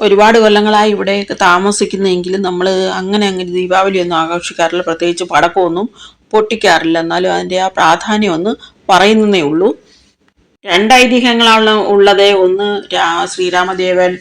ഒരുപാട് കൊല്ലങ്ങളായി ഇവിടെയൊക്കെ താമസിക്കുന്നെങ്കിലും നമ്മൾ അങ്ങനെ അങ്ങനെ ദീപാവലി ഒന്നും ആഘോഷിക്കാറില്ല. പ്രത്യേകിച്ച് പടക്കമൊന്നും പൊട്ടിക്കാറില്ല. എന്നാലും അതിന്റെ ആ പ്രാധാന്യം ഒന്ന് പറയുന്നതേ ഉള്ളൂ. രണ്ട് ഐതിഹ്യങ്ങളാണ് ഉള്ളത്. ഒന്ന് ശ്രീരാമദേവൻ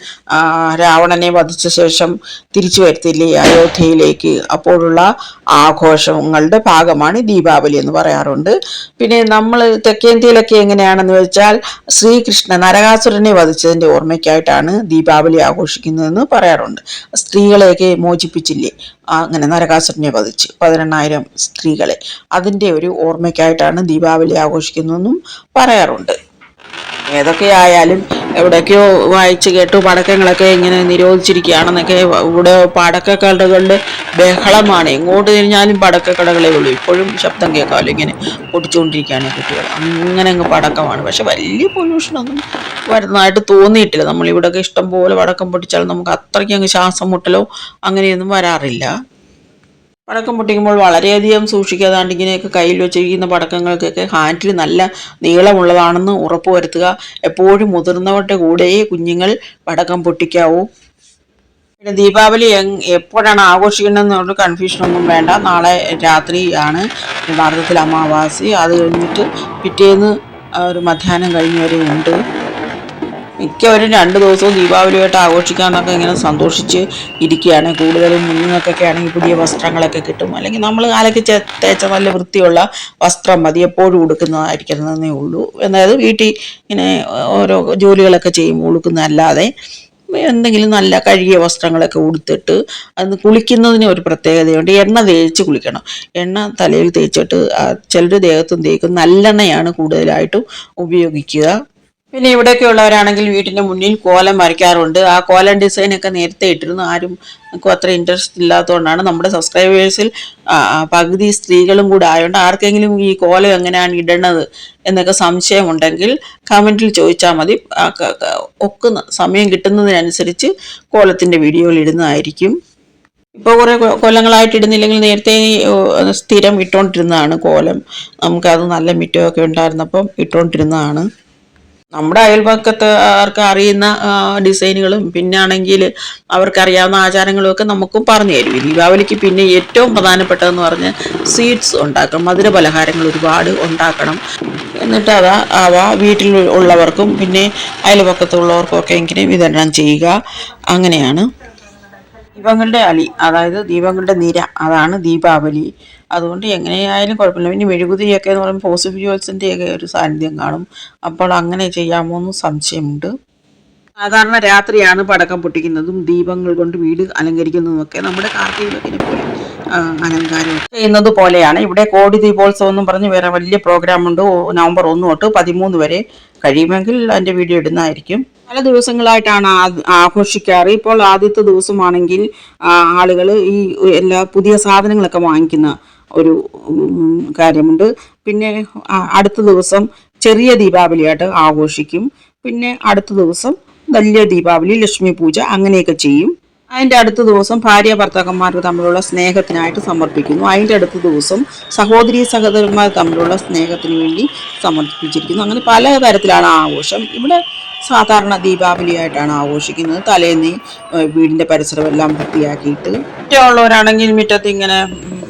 രാവണനെ വധിച്ച ശേഷം തിരിച്ചു വരുത്തില്ലേ അയോധ്യയിലേക്ക്. അപ്പോഴുള്ള ആഘോഷങ്ങളുടെ ഭാഗമാണ് ദീപാവലി എന്ന് പറയാറുണ്ട്. പിന്നെ നമ്മൾ തെക്കേന്ത്യയിലൊക്കെ എങ്ങനെയാണെന്ന് വെച്ചാൽ ശ്രീകൃഷ്ണ നരകാസുരനെ വധിച്ചതിന്റെ ഓർമ്മയ്ക്കായിട്ടാണ് ദീപാവലി ആഘോഷിക്കുന്നതെന്ന് പറയാറുണ്ട്. സ്ത്രീകളെയൊക്കെ മോചിപ്പിച്ചില്ലേ? അങ്ങനെ നരകാസുരനെ വധിച്ച് പതിനെണ്ണായിരം സ്ത്രീകളെ. അതിന്റെ ഒരു ഓർമ്മയ്ക്കായിട്ടാണ് ദീപാവലി ആഘോഷിക്കുന്നതെന്നും പറയാറുണ്ട്. ഏതൊക്കെയായാലും എവിടെയൊക്കെയോ വായിച്ച് കേട്ടു പടക്കങ്ങളൊക്കെ ഇങ്ങനെ നിരോധിച്ചിരിക്കുകയാണെന്നൊക്കെ ഇവിടെ പടക്കക്കടകളുടെ ബഹളമാണ്. എങ്ങോട്ട് തിരിഞ്ഞാലും പടക്കക്കടകളേ ഉള്ളൂ. ഇപ്പോഴും ശബ്ദം കേൾക്കാമല്ലോ ഇങ്ങനെ പൊട്ടിച്ചുകൊണ്ടിരിക്കുകയാണ് കുട്ടികൾ. അങ്ങനെ അങ്ങ് പടക്കമാണ്. പക്ഷെ വലിയ പൊല്യൂഷനൊന്നും വരുന്നതായിട്ട് തോന്നിയിട്ടില്ല. നമ്മളിവിടെയൊക്കെ ഇഷ്ടം പോലെ പടക്കം പൊട്ടിച്ചാൽ നമുക്ക് അത്രയ്ക്ക് അങ്ങ് ശ്വാസം മുട്ടലോ അങ്ങനെയൊന്നും വരാറില്ല. പടക്കം പൊട്ടിക്കുമ്പോൾ വളരെയധികം സൂക്ഷിക്കാതാണ്ട് ഇങ്ങനെയൊക്കെ കയ്യിൽ വെച്ചിരിക്കുന്ന പടക്കങ്ങൾക്കൊക്കെ ഹാൻഡിൽ നല്ല നീളമുള്ളതാണെന്ന് ഉറപ്പുവരുത്തുക എപ്പോഴും മുതിർന്നവരുടെ കൂടെയേ കുഞ്ഞുങ്ങൾ പടക്കം പൊട്ടിക്കാവൂ. പിന്നെ ദീപാവലി എപ്പോഴാണ് ആഘോഷിക്കേണ്ടതെന്നുള്ള കൺഫ്യൂഷനൊന്നും വേണ്ട. നാളെ രാത്രിയാണ് യഥാർത്ഥത്തിൽ അമാവാസി. അത് കഴിഞ്ഞിട്ട് പിറ്റേന്ന് ഒരു മധ്യാഹ്നം കഴിഞ്ഞ് വരെ ഉണ്ട്. മിക്കവരും രണ്ട് ദിവസവും ദീപാവലിയായിട്ട് ആഘോഷിക്കാനൊക്കെ ഇങ്ങനെ സന്തോഷിച്ച് ഇരിക്കുകയാണ്. കൂടുതലും കുഞ്ഞുങ്ങൾക്കൊക്കെ ആണെങ്കിൽ പുതിയ വസ്ത്രങ്ങളൊക്കെ കിട്ടും. അല്ലെങ്കിൽ നമ്മൾ കാലൊക്കെ തേച്ച നല്ല വൃത്തിയുള്ള വസ്ത്രം മതി. എപ്പോഴും ഉടുക്കുന്നതായിരിക്കുന്നതേ ഉള്ളൂ. അതായത് വീട്ടിൽ ഇങ്ങനെ ഓരോ ജോലികളൊക്കെ ചെയ്യുമ്പോൾ ഉടുക്കുന്നതല്ലാതെ എന്തെങ്കിലും നല്ല കഴുകിയ വസ്ത്രങ്ങളൊക്കെ ഉടുത്തിട്ട് അത് കുളിക്കുന്നതിന് ഒരു പ്രത്യേകതയുണ്ട്. എണ്ണ തേച്ച് കുളിക്കണം. എണ്ണ തലയിൽ തേച്ചിട്ട് ചിലർ ദേഹത്തും തേക്കും. നല്ലെണ്ണയാണ് കൂടുതലായിട്ടും ഉപയോഗിക്കുക. പിന്നെ ഇവിടെയൊക്കെ ഉള്ളവരാണെങ്കിൽ വീട്ടിന്റെ മുന്നിൽ കോലം വരയ്ക്കാറുണ്ട്. ആ കോലം ഡിസൈൻ ഒക്കെ നേരത്തെ ഇട്ടിരുന്നു. ആരും നമുക്ക് അത്ര ഇൻട്രസ്റ്റ് ഇല്ലാത്തതുകൊണ്ടാണ് നമ്മുടെ സബ്സ്ക്രൈബേഴ്സിൽ പകുതി സ്ത്രീകളും കൂടെ ആയതുകൊണ്ട് ആർക്കെങ്കിലും ഈ കോലം എങ്ങനെയാണ് ഇടണത് എന്നൊക്കെ സംശയമുണ്ടെങ്കിൽ കമന്റിൽ ചോദിച്ചാൽ മതി. ഒക്കുന്ന സമയം കിട്ടുന്നതിനനുസരിച്ച് കോലത്തിന്റെ വീഡിയോയിൽ ഇടുന്നതായിരിക്കും. ഇപ്പോൾ കുറേ കൊല്ലങ്ങളായിട്ട് ഇടുന്നില്ലെങ്കിൽ നേരത്തെ സ്ഥിരം ഇട്ടുകൊണ്ടിരുന്നതാണ് കോലം. നമുക്കത് നല്ല മിറ്റമൊക്കെ ഉണ്ടായിരുന്നപ്പം ഇട്ടുകൊണ്ടിരുന്നതാണ് നമ്മുടെ അയൽപക്കത്ത് ആർക്ക് അറിയുന്ന ഡിസൈനുകളും പിന്നെ ആണെങ്കിൽ അവർക്കറിയാവുന്ന ആചാരങ്ങളും ഒക്കെ നമുക്കും പറഞ്ഞു തരും. ദീപാവലിക്ക് പിന്നെ ഏറ്റവും പ്രധാനപ്പെട്ടതെന്ന് പറഞ്ഞ് സ്വീറ്റ്സ് ഉണ്ടാക്കണം മധുര പലഹാരങ്ങൾ ഒരുപാട് ഉണ്ടാക്കണം. എന്നിട്ട് അവ അവ വീട്ടിൽ ഉള്ളവർക്കും പിന്നെ അയൽപക്കത്തുള്ളവർക്കും ഒക്കെ ഇങ്ങനെ വിതരണം ചെയ്യുക. അങ്ങനെയാണ് ദീപങ്ങളുടെ അലി അതായത് ദീപങ്ങളുടെ നിര അതാണ് ദീപാവലി. അതുകൊണ്ട് എങ്ങനെയായാലും കുഴപ്പമില്ല. പിന്നെ മെഴുകുതിരിയൊക്കെ എന്ന് പറയുമ്പോൾ പോസിറ്റീവ് ഒക്കെ ഒരു സാന്നിധ്യം കാണും. അപ്പോൾ അങ്ങനെ ചെയ്യാമോ എന്ന് സംശയമുണ്ട്. സാധാരണ രാത്രിയാണ് പടക്കം പൊട്ടിക്കുന്നതും ദീപങ്ങൾ കൊണ്ട് വീട് അലങ്കരിക്കുന്നതുമൊക്കെ നമ്മുടെ കാർത്തികത്തിനെ പോലെ അലങ്കാരം ചെയ്യുന്നത് പോലെയാണ്. ഇവിടെ കോടി ദീപോത്സവം എന്നും പറഞ്ഞ് വേറെ വലിയ പ്രോഗ്രാം ഉണ്ട്. നവംബർ ഒന്ന് തൊട്ട് പതിമൂന്ന് വരെ കഴിയുമെങ്കിൽ അതിന്റെ വീഡിയോ ഇടുന്നതായിരിക്കും. പല ദിവസങ്ങളായിട്ടാണ് ആഘോഷിക്കാറ്. ഇപ്പോൾ ആദ്യത്തെ ദിവസമാണെങ്കിൽ ആളുകൾ ഈ എല്ലാ പുതിയ സാധനങ്ങളൊക്കെ വാങ്ങിക്കുന്ന ഒരു കാര്യമുണ്ട്. പിന്നെ അടുത്ത ദിവസം ചെറിയ ദീപാവലിയായിട്ട് ആഘോഷിക്കും. പിന്നെ അടുത്ത ദിവസം വലിയ ദീപാവലി ലക്ഷ്മി പൂജ അങ്ങനെയൊക്കെ ചെയ്യും. അതിന്റെ അടുത്ത ദിവസം ഭാര്യ ഭർത്താക്കന്മാർക്ക് തമ്മിലുള്ള സ്നേഹത്തിനായിട്ട് സമർപ്പിക്കുന്നു. അതിന്റെ അടുത്ത ദിവസം സഹോദരി സഹോദരന്മാർ തമ്മിലുള്ള സ്നേഹത്തിന് വേണ്ടി സമർപ്പിച്ചിരിക്കുന്നു. അങ്ങനെ പല തരത്തിലാണ് ആഘോഷം. ഇവിടെ സാധാരണ ദീപാവലിയായിട്ടാണ് ആഘോഷിക്കുന്നത്. തലേന്ന് വീടിന്റെ പരിസരമെല്ലാം വൃത്തിയാക്കിയിട്ട്. മുറ്റമുള്ളവരാണെങ്കിൽ മുറ്റത്ത് ഇങ്ങനെ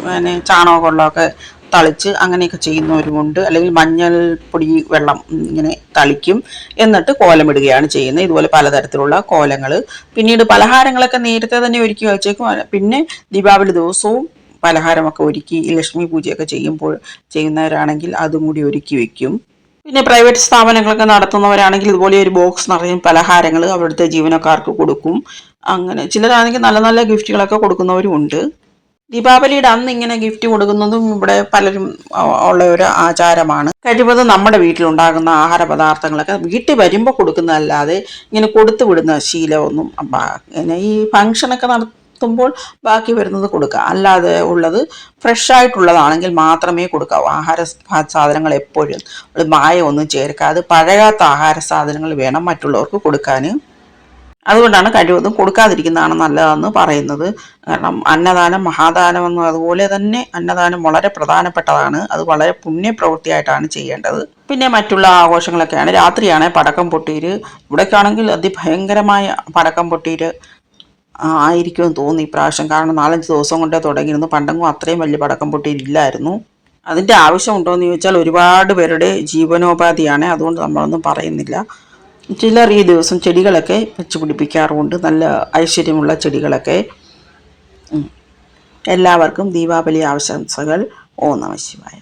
പിന്നെ ചാണകവെള്ളമൊക്കെ തളിച്ച് അങ്ങനെയൊക്കെ ചെയ്യുന്നവരുമുണ്ട് അല്ലെങ്കിൽ മഞ്ഞൾപ്പൊടി വെള്ളം ഇങ്ങനെ തളിക്കും. എന്നിട്ട് കോലമിടുകയാണ് ചെയ്യുന്നത്. ഇതുപോലെ പലതരത്തിലുള്ള കോലങ്ങൾ. പിന്നീട് പലഹാരങ്ങളൊക്കെ നേരത്തെ തന്നെ ഒരുക്കി വെച്ചേക്കും. പിന്നെ ദീപാവലി ദിവസവും പലഹാരമൊക്കെ ഒരുക്കി ലക്ഷ്മി പൂജയൊക്കെ ചെയ്യുമ്പോൾ ചെയ്യുന്നവരാണെങ്കിൽ അതും കൂടി ഒരുക്കി വെക്കും. പിന്നെ പ്രൈവറ്റ് സ്ഥാപനങ്ങളൊക്കെ നടത്തുന്നവരാണെങ്കിൽ ഇതുപോലെ ഒരു ബോക്സ് നിറയെ പലഹാരങ്ങൾ അവിടുത്തെ ജീവനക്കാർക്ക് കൊടുക്കും. അങ്ങനെ ചിലരാണെങ്കിൽ നല്ല നല്ല ഗിഫ്റ്റുകളൊക്കെ കൊടുക്കുന്നവരും ഉണ്ട്. ദീപാവലിയുടെ അന്ന് ഇങ്ങനെ ഗിഫ്റ്റ് കൊടുക്കുന്നതും ഇവിടെ പലരും ഉള്ള ഒരു ആചാരമാണ്. കഴിവതും നമ്മുടെ വീട്ടിലുണ്ടാകുന്ന ആഹാര പദാർത്ഥങ്ങളൊക്കെ വീട്ടിൽ വരുമ്പോൾ കൊടുക്കുന്നതല്ലാതെ ഇങ്ങനെ കൊടുത്തു വിടുന്ന ശീലമൊന്നും പിന്നെ ഈ ഫംഗ്ഷനൊക്കെ നടത്തുമ്പോൾ ബാക്കി വരുന്നത് കൊടുക്കുക. അല്ലാതെ ഉള്ളത് ഫ്രഷ് ആയിട്ടുള്ളതാണെങ്കിൽ മാത്രമേ കൊടുക്കാവൂ. ആഹാര സാധനങ്ങൾ എപ്പോഴും മായ മായമൊന്നും ചേർക്കാതെ പഴകാത്ത ആഹാര സാധനങ്ങൾ വേണം മറ്റുള്ളവർക്ക് കൊടുക്കാൻ അതുകൊണ്ടാണ് കഴിവതും കൊടുക്കാതിരിക്കുന്നതാണ് നല്ലതെന്ന് പറയുന്നത്. കാരണം അന്നദാനം മഹാദാനം എന്നും അതുപോലെ തന്നെ അന്നദാനം വളരെ പ്രധാനപ്പെട്ടതാണ്. അത് വളരെ പുണ്യപ്രവൃത്തിയായിട്ടാണ് ചെയ്യേണ്ടത്. പിന്നെ മറ്റുള്ള ആഘോഷങ്ങളൊക്കെയാണ്. രാത്രിയാണ് പടക്കം പൊട്ടീര് ഇവിടേക്കാണെങ്കിൽ അതിഭയങ്കരമായ പടക്കം പൊട്ടീര് ആയിരിക്കുമെന്ന് തോന്നി ഇപ്രാവശ്യം. കാരണം നാലഞ്ച് ദിവസം കൊണ്ടേ തുടങ്ങിയിരുന്നു. പണ്ടെങ്ങും അത്രയും വലിയ പടക്കം പൊട്ടിയില്ലായിരുന്നു അതിന്റെ ആവശ്യമുണ്ടോ എന്ന് ചോദിച്ചാൽ ഒരുപാട് പേരുടെ ജീവനോപാധിയാണ്. അതുകൊണ്ട് നമ്മളൊന്നും പറയുന്നില്ല. ചിലർ ഈ ദിവസം ചെടികളൊക്കെ വെച്ച് പിടിപ്പിക്കാറുമുണ്ട്. നല്ല ഐശ്വര്യമുള്ള ചെടികളൊക്കെ. എല്ലാവർക്കും ദീപാവലി ആശംസകൾ. ഓ നമ ശിവായ.